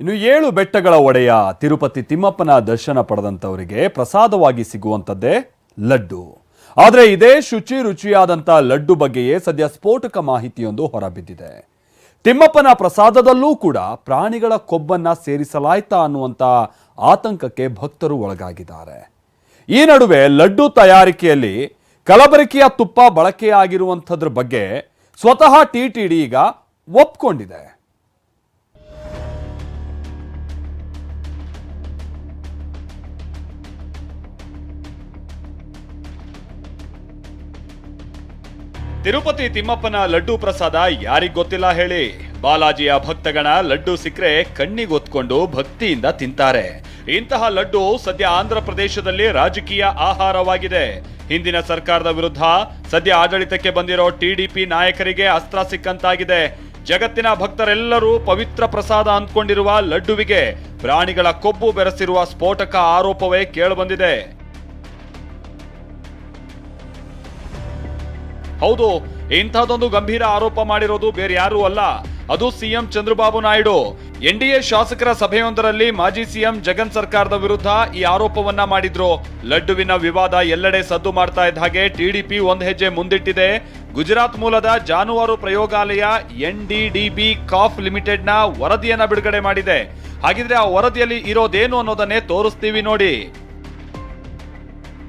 ಇನ್ನು ಏಳು ಬೆಟ್ಟಗಳ ಒಡೆಯ ತಿರುಪತಿ ತಿಮ್ಮಪ್ಪನ ದರ್ಶನ ಪಡೆದಂಥವರಿಗೆ ಪ್ರಸಾದವಾಗಿ ಸಿಗುವಂಥದ್ದೇ ಲಡ್ಡು. ಆದರೆ ಇದೇ ಶುಚಿ ರುಚಿಯಾದಂಥ ಲಡ್ಡು ಬಗ್ಗೆಯೇ ಸದ್ಯ ಸ್ಫೋಟಕ ಮಾಹಿತಿಯೊಂದು ಹೊರಬಿದ್ದಿದೆ. ತಿಮ್ಮಪ್ಪನ ಪ್ರಸಾದದಲ್ಲೂ ಕೂಡ ಪ್ರಾಣಿಗಳ ಕೊಬ್ಬನ್ನ ಸೇರಿಸಲಾಯ್ತಾ ಅನ್ನುವಂಥ ಆತಂಕಕ್ಕೆ ಭಕ್ತರು ಒಳಗಾಗಿದ್ದಾರೆ. ಈ ನಡುವೆ ಲಡ್ಡು ತಯಾರಿಕೆಯಲ್ಲಿ ಕಲಬೆರಕೆಯ ತುಪ್ಪ ಬಳಕೆಯಾಗಿರುವಂಥದ್ರ ಬಗ್ಗೆ ಸ್ವತಃ ಟಿ ಟಿ ಡಿ ಈಗ ಒಪ್ಕೊಂಡಿದೆ. ತಿರುಪತಿ ತಿಮ್ಮಪ್ಪನ ಲಡ್ಡು ಪ್ರಸಾದ ಯಾರಿಗ್ ಗೊತ್ತಿಲ್ಲ ಹೇಳಿ? ಬಾಲಾಜಿಯ ಭಕ್ತಗಣ ಲಡ್ಡು ಸಿಕ್ಕರೆ ಕಣ್ಣಿಗೊತ್ಕೊಂಡು ಭಕ್ತಿಯಿಂದ ತಿಂತಾರೆ. ಇಂತಹ ಲಡ್ಡು ಸದ್ಯ ಆಂಧ್ರ ಪ್ರದೇಶದಲ್ಲಿ ರಾಜಕೀಯ ಆಹಾರವಾಗಿದೆ. ಹಿಂದಿನ ಸರ್ಕಾರದ ವಿರುದ್ಧ ಸದ್ಯ ಆಡಳಿತಕ್ಕೆ ಬಂದಿರೋ ಟಿಡಿಪಿ ನಾಯಕರಿಗೆ ಅಸ್ತ್ರ ಸಿಕ್ಕಂತಾಗಿದೆ. ಜಗತ್ತಿನ ಭಕ್ತರೆಲ್ಲರೂ ಪವಿತ್ರ ಪ್ರಸಾದ ಅಂದ್ಕೊಂಡಿರುವ ಲಡ್ಡುವಿಗೆ ಪ್ರಾಣಿಗಳ ಕೊಬ್ಬು ಬೆರೆಸಿರುವ ಸ್ಫೋಟಕ ಆರೋಪವೇ ಕೇಳಿಬಂದಿದೆ. ಹೌದು, ಇಂಥದ್ದೊಂದು ಗಂಭೀರ ಆರೋಪ ಮಾಡಿರೋದು ಬೇರೆ ಯಾರೂ ಅಲ್ಲ. ಅದು ಸಿಎಂ ಚಂದ್ರಬಾಬು ನಾಯ್ಡು. ಎನ್ಡಿಎ ಶಾಸಕರ ಸಭೆಯೊಂದರಲ್ಲಿ ಮಾಜಿ ಸಿಎಂ ಜಗನ್ ಸರ್ಕಾರದ ವಿರುದ್ಧ ಈ ಆರೋಪವನ್ನ ಮಾಡಿದ್ರು. ಲಡ್ಡುವಿನ ವಿವಾದ ಎಲ್ಲೆಡೆ ಸದ್ದು ಮಾಡ್ತಾ ಇದ್ದ ಹಾಗೆ ಟಿಡಿಪಿ ಒಂದು ಹೆಜ್ಜೆ ಮುಂದಿಟ್ಟಿದೆ. ಗುಜರಾತ್ ಮೂಲದ ಜಾನುವಾರು ಪ್ರಯೋಗಾಲಯ ಎನ್ಡಿಡಿಬಿ ಕಾಫ್ ಲಿಮಿಟೆಡ್ನ ವರದಿಯನ್ನ ಬಿಡುಗಡೆ ಮಾಡಿದೆ. ಹಾಗಿದ್ರೆ ಆ ವರದಿಯಲ್ಲಿ ಇರೋದೇನು ಅನ್ನೋದನ್ನೇ ತೋರಿಸ್ತೀವಿ ನೋಡಿ.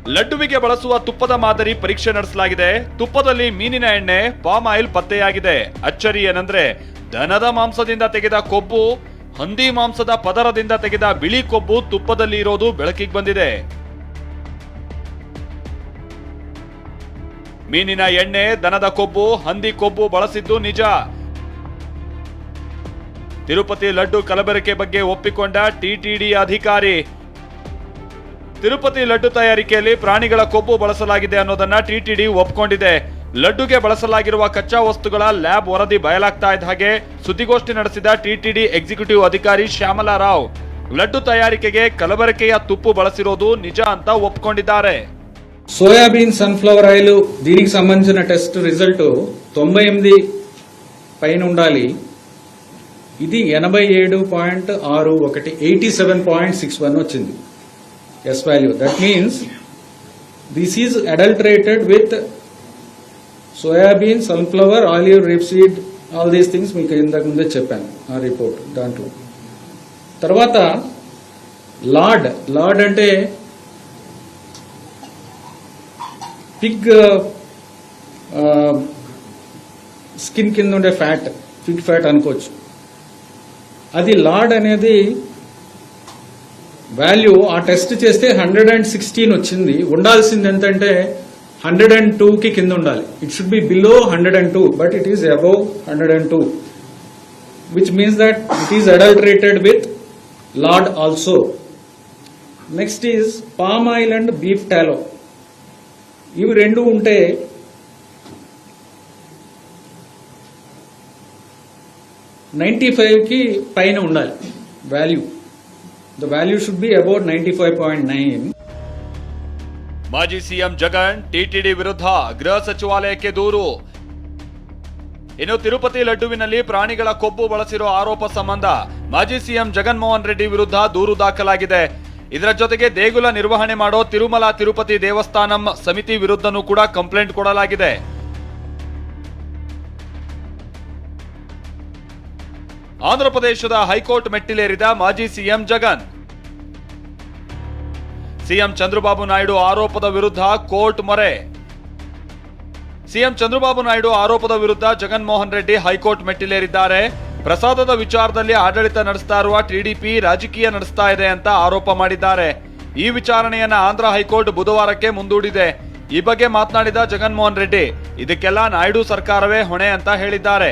ಲಡ್ಡುವಿಗೆ ಬಳಸುವ ತುಪ್ಪದ ಮಾದರಿ ಪರೀಕ್ಷೆ ನಡೆಸಲಾಗಿದೆ. ತುಪ್ಪದಲ್ಲಿ ಮೀನಿನ ಎಣ್ಣೆ, ಪಾಮ್ ಆಯಿಲ್ ಪತ್ತೆಯಾಗಿದೆ. ಅಚ್ಚರಿ ಏನಂದ್ರೆ ದನದ ಮಾಂಸದಿಂದ ತೆಗೆದ ಕೊಬ್ಬು, ಹಂದಿ ಮಾಂಸದ ಪದರದಿಂದ ತೆಗೆದ ಬಿಳಿ ಕೊಬ್ಬು ತುಪ್ಪದಲ್ಲಿ ಇರೋದು ಬೆಳಕಿಗೆ ಬಂದಿದೆ. ಮೀನಿನ ಎಣ್ಣೆ, ದನದ ಕೊಬ್ಬು, ಹಂದಿ ಕೊಬ್ಬು ಬಳಸಿದ್ದು ನಿಜ. ತಿರುಪತಿ ಲಡ್ಡು ಕಲಬೆರಕೆ ಬಗ್ಗೆ ಒಪ್ಪಿಕೊಂಡ ಟಿಟಿಡಿ ಅಧಿಕಾರಿ ತಿರುಪತಿ ಲಡ್ಡು ತಯಾರಿಕೆಯಲ್ಲಿ ಪ್ರಾಣಿಗಳ ಕೊಬ್ಬು ಬಳಸಲಾಗಿದೆ ಅನ್ನೋದನ್ನ ಟಿಟಿಡಿ ಒಪ್ಕೊಂಡಿದೆ ಲಡ್ಡುಗೆ ಬಳಸಲಾಗಿರುವ ಕಚ್ಚಾ ವಸ್ತುಗಳ ಲ್ಯಾಬ್ ವರದಿ ಬಯಲಾಗ್ತಾ ಇದ್ದ ಹಾಗೆ ಸುದ್ದಿಗೋಷ್ಠಿ ನಡೆಸಿದ ಟಿಟಿಡಿ ಎಕ್ಸಿಕ್ಯೂಟಿವ್ ಅಧಿಕಾರಿ ಶ್ಯಾಮಲಾ ರಾವ್ ಲಡ್ಡು ತಯಾರಿಕೆಗೆ ಕಲಬೆರಕೆಯ ತುಪ್ಪು ಬಳಸಿರೋದು ನಿಜ ಅಂತ ಒಪ್ಕೊಂಡಿದ್ದಾರೆ సోయాబీన్ సన్ఫ్లవర్ ఆయిల్ దీనికి సంబంధించిన టెస్ట్ రిజల్ట్ తొంభై ఎనిమిది పైన ఉండాలి ఇది ఎనభై ఏడు పాయింట్ ఆరు ఒకటి eighty seven point six one వచ్చింది yes value that means this adulterated adulterated with soyabean sunflower olive rapeseed all these things మీకు ఇంతకు ముందే చెప్పాను ఆ రిపోర్ట్ దాంట్లో. తర్వాత లార్డ్ లార్డ్ అంటే పిగ్ స్కిన్ కింద ఉండే ఫ్యాట్ పిగ్ ఫ్యాట్ అనుకోవచ్చు. అది లార్డ్ అనేది వాల్యూ ఆ టెస్ట్ చేస్తే హండ్రెడ్ అండ్ సిక్స్టీన్ వచ్చింది. ఉండాల్సింది ఎంతంటే హండ్రెడ్ అండ్ టూకి కింద ఉండాలి. It should be below hundred and two but it is above hundred and two. Which means that it is adulterated with lard also next is palm oil and beef tallow ఇవి రెండు ఉంటే ninety ఫైవ్కి పైన ఉండాలి value. The value should be about 95.9. ಮಾಜಿ CM Jagan TTD ವಿರುದ್ಧ ಗೃಹ ಸಚಿವಾಲಯಕ್ಕೆ ದೂರು. ಇನ್ನು ತಿರುಪತಿ ಲಡ್ಡುವಿನಲ್ಲಿ ಪ್ರಾಣಿಗಳ ಕೊಬ್ಬು ಬಳಸಿರುವ ಆರೋಪ ಸಂಬಂಧ ಮಾಜಿ ಸಿಎಂ ಜಗನ್ಮೋಹನ್ ರೆಡ್ಡಿ ವಿರುದ್ಧ ದೂರು ದಾಖಲಾಗಿದೆ. ಇದರ ಜೊತೆಗೆ ದೇಗುಲ ನಿರ್ವಹಣೆ ಮಾಡೋ ತಿರುಮಲ ತಿರುಪತಿ ದೇವಸ್ಥಾನಂ ಸಮಿತಿ ವಿರುದ್ಧನೂ ಕೂಡ ಕಂಪ್ಲೇಂಟ್ ಕೊಡಲಾಗಿದೆ. ಆಂಧ್ರಪ್ರದೇಶದ ಹೈಕೋರ್ಟ್ ಮೆಟ್ಟಿಲೇರಿದ ಮಾಜಿ ಸಿಎಂ ಜಗನ್. ಸಿಎಂ ಚಂದ್ರಬಾಬು ನಾಯ್ಡು ಆರೋಪದ ವಿರುದ್ಧ ಕೋರ್ಟ್ ಮೊರೆ. ಸಿಎಂ ಚಂದ್ರಬಾಬು ನಾಯ್ಡು ಆರೋಪದ ವಿರುದ್ಧ ಜಗನ್ಮೋಹನ್ ರೆಡ್ಡಿ ಹೈಕೋರ್ಟ್ ಮೆಟ್ಟಿಲೇರಿದ್ದಾರೆ. ಪ್ರಸಾದದ ವಿಚಾರದಲ್ಲಿ ಆಡಳಿತ ನಡೆಸ್ತಾ ಇರುವ ಟಿಡಿಪಿ ರಾಜಕೀಯ ನಡೆಸ್ತಾ ಇದೆ ಅಂತ ಆರೋಪ ಮಾಡಿದ್ದಾರೆ. ಈ ವಿಚಾರಣೆಯನ್ನ ಆಂಧ್ರ ಹೈಕೋರ್ಟ್ ಬುಧವಾರಕ್ಕೆ ಮುಂದೂಡಿದೆ. ಈ ಬಗ್ಗೆ ಮಾತನಾಡಿದ ಜಗನ್ಮೋಹನ್ ರೆಡ್ಡಿ, ಇದಕ್ಕೆಲ್ಲ ನಾಯ್ಡು ಸರ್ಕಾರವೇ ಹೊಣೆ ಅಂತ ಹೇಳಿದ್ದಾರೆ.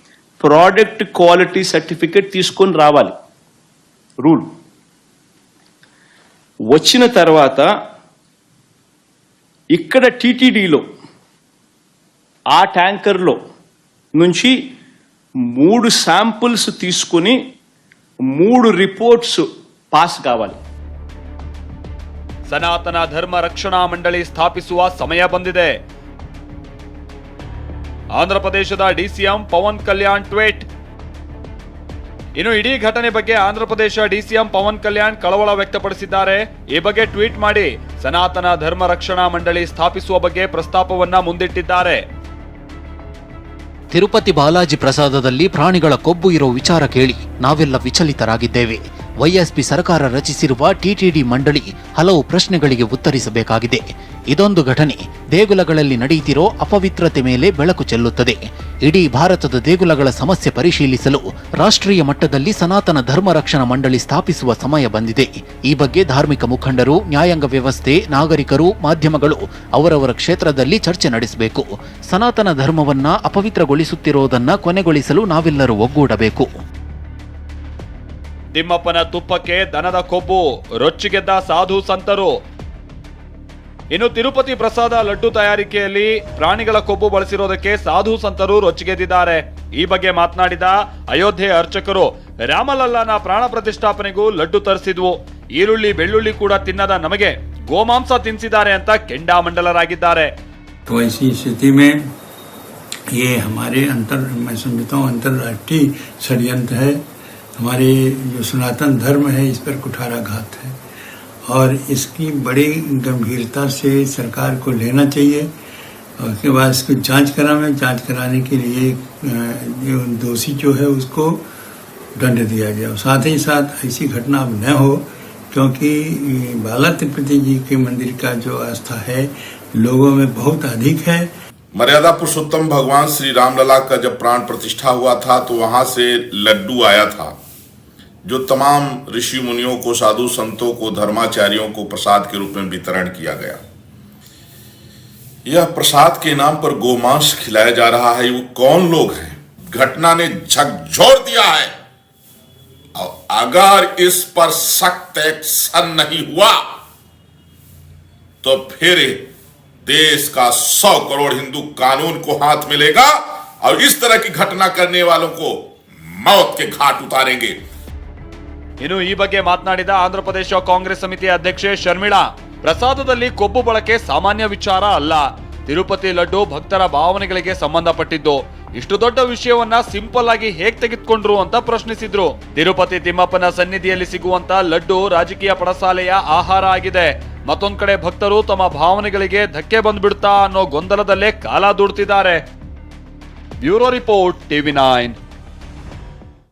ప్రోడక్ట్ క్వాలిటీ సర్టిఫికేట్ తీసుకొని రావాలి రూల్ వచ్చిన తర్వాత ఇక్కడ టీటీడీలో ఆ ట్యాంకర్లో నుంచి మూడు శాంపుల్స్ తీసుకుని మూడు రిపోర్ట్స్ పాస్ కావాలి ಸನಾತನ ಧರ್ಮ ರಕ್ಷಣಾ ಮಂಡಳಿ ಸ್ಥಾಪಿಸುವ ಸಮಯ ಬಂದಿದೆ ಆಂಧ್ರಪ್ರದೇಶದ ಡಿಸಿಎಂ ಪವನ್ ಕಲ್ಯಾಣ್ ಟ್ವೀಟ್. ಇನ್ನು ಇಡೀ ಘಟನೆ ಬಗ್ಗೆ ಆಂಧ್ರ ಪ್ರದೇಶ ಡಿಸಿಎಂ ಪವನ್ ಕಲ್ಯಾಣ್ ಕಳವಳ ವ್ಯಕ್ತಪಡಿಸಿದ್ದಾರೆ. ಈ ಬಗ್ಗೆ ಟ್ವೀಟ್ ಮಾಡಿ ಸನಾತನ ಧರ್ಮ ರಕ್ಷಣಾ ಮಂಡಳಿ ಸ್ಥಾಪಿಸುವ ಬಗ್ಗೆ ಪ್ರಸ್ತಾಪವನ್ನ ಮುಂದಿಟ್ಟಿದ್ದಾರೆ. ತಿರುಪತಿ ಬಾಲಾಜಿ ಪ್ರಸಾದದಲ್ಲಿ ಪ್ರಾಣಿಗಳ ಕೊಬ್ಬು ಇರೋ ವಿಚಾರ ಕೇಳಿ ನಾವೆಲ್ಲ ವಿಚಲಿತರಾಗಿದ್ದೇವೆ. ವೈಎಸ್ಪಿ ಸರ್ಕಾರ ರಚಿಸಿರುವ ಟಿಟಿಡಿ ಮಂಡಳಿ ಹಲವು ಪ್ರಶ್ನೆಗಳಿಗೆ ಉತ್ತರಿಸಬೇಕಾಗಿದೆ. ಇದೊಂದು ಘಟನೆ. ದೇಗುಲಗಳಲ್ಲಿ ನಡೆಯುತ್ತಿರೋ ಅಪವಿತ್ರತೆ ಮೇಲೆ ಬೆಳಕು ಚೆಲ್ಲುತ್ತದೆ. ಇಡೀ ಭಾರತದ ದೇಗುಲಗಳ ಸಮಸ್ಯೆ ಪರಿಶೀಲಿಸಲು ರಾಷ್ಟ್ರೀಯ ಮಟ್ಟದಲ್ಲಿ ಸನಾತನ ಧರ್ಮ ರಕ್ಷಣಾ ಮಂಡಳಿ ಸ್ಥಾಪಿಸುವ ಸಮಯ ಬಂದಿದೆ. ಈ ಬಗ್ಗೆ ಧಾರ್ಮಿಕ ಮುಖಂಡರು, ನ್ಯಾಯಾಂಗ ವ್ಯವಸ್ಥೆ, ನಾಗರಿಕರು, ಮಾಧ್ಯಮಗಳು ಅವರವರ ಕ್ಷೇತ್ರದಲ್ಲಿ ಚರ್ಚೆ ನಡೆಸಬೇಕು. ಸನಾತನ ಧರ್ಮವನ್ನ ಅಪವಿತ್ರಗೊಳಿಸುತ್ತಿರುವುದನ್ನ ಕೊನೆಗೊಳಿಸಲು ನಾವೆಲ್ಲರೂ ಒಗ್ಗೂಡಬೇಕು. ತಿಮ್ಮಪ್ಪನ ತುಪ್ಪಕ್ಕೆ ದನದ ಕೊಬ್ಬು, ರೊಚ್ಚಿಗೆದ್ದ ಸಾಧು ಸಂತರು ಇನ್ನು ತಿರುಪತಿ ಪ್ರಸಾದ ಲಡ್ಡು ತಯಾರಿಕೆಯಲ್ಲಿ ಪ್ರಾಣಿಗಳ ಕೊಬ್ಬು ಬಳಸಿರೋದಕ್ಕೆ ಸಾಧು ಸಂತರು ರೊಚ್ಚಿಗೆದ್ದಿದ್ದಾರೆ ಈ ಬಗ್ಗೆ ಮಾತನಾಡಿದ ಅಯೋಧ್ಯೆ ಅರ್ಚಕರು ರಾಮಲಲ್ಲನ ಪ್ರಾಣ ಪ್ರತಿಷ್ಠಾಪನೆಗೂ ಲಡ್ಡು ತರಿಸಿದ್ವು ಈರುಳ್ಳಿ ಬೆಳ್ಳುಳ್ಳಿ ಕೂಡ ತಿನ್ನದ ನಮಗೆ ಗೋಮಾಂಸ ತಿನ್ಸಿದ್ದಾರೆ ಅಂತ ಕೆಂಡಾಮಂಡಲರಾಗಿದ್ದಾರೆ तो ऐसी स्थिति में ये हमारे अंतर मैं समझता हूँ अंतर्राष्ट्रीय षड्यंत्र है हमारे जो सनातन धर्म है इस पर कुठाराघात है और इसकी बड़ी गंभीरता से सरकार को लेना चाहिए। और उसके बाद इसको जाँच करावे जाँच कराने के लिए दोषी जो है उसको दंड दिया जाए साथ ही साथ ऐसी घटना अब न हो, क्योंकि बाला तिरुपति जी के मंदिर का जो आस्था है, लोगों में बहुत अधिक है। मर्यादा पुरुषोत्तम भगवान श्री रामलला का जब प्राण प्रतिष्ठा हुआ था तो वहाँ से लड्डू आया था। जो तमाम ऋषि मुनियों को, साधु संतों को, धर्माचार्यों को प्रसाद के रूप में वितरण किया गया। यह प्रसाद के नाम पर गोमांस खिलाया जा रहा है। वो कौन लोग हैं? घटना ने झकझोर दिया है। और अगर इस पर सख्त एक्शन नहीं हुआ तो फिर देश का सौ करोड़ हिंदू कानून को हाथ मिलेगा और इस तरह की घटना करने वालों को मौत के घाट उतारेंगे। ಇನ್ನು ಈ ಬಗ್ಗೆ ಮಾತನಾಡಿದ ಆಂಧ್ರಪ್ರದೇಶ ಕಾಂಗ್ರೆಸ್ ಸಮಿತಿ ಅಧ್ಯಕ್ಷೆ ಶರ್ಮಿಳಾ, ಪ್ರಸಾದದಲ್ಲಿ ಕೊಬ್ಬು ಬಳಕೆ ಸಾಮಾನ್ಯ ವಿಚಾರ ಅಲ್ಲ. ತಿರುಪತಿ ಲಡ್ಡು ಭಕ್ತರ ಭಾವನೆಗಳಿಗೆ ಸಂಬಂಧಪಟ್ಟಿದ್ದು. ಇಷ್ಟು ದೊಡ್ಡ ವಿಷಯವನ್ನ ಸಿಂಪಲ್ ಆಗಿ ಹೇಗ್ ತೆಗೆದುಕೊಂಡ್ರು ಅಂತ ಪ್ರಶ್ನಿಸಿದ್ರು. ತಿರುಪತಿ ತಿಮ್ಮಪ್ಪನ ಸನ್ನಿಧಿಯಲ್ಲಿ ಸಿಗುವಂತ ಲಡ್ಡು ರಾಜಕೀಯ ಪಡಸಾಲೆಯ ಆಹಾರ ಆಗಿದೆ. ಮತ್ತೊಂದ್ ಕಡೆ ಭಕ್ತರು ತಮ್ಮ ಭಾವನೆಗಳಿಗೆ ಧಕ್ಕೆ ಬಂದ್ಬಿಡ್ತಾ ಅನ್ನೋ ಗೊಂದಲದಲ್ಲೇ ಕಾಲ ದೂಡ್ತಿದ್ದಾರೆ. Bureau report TV nine.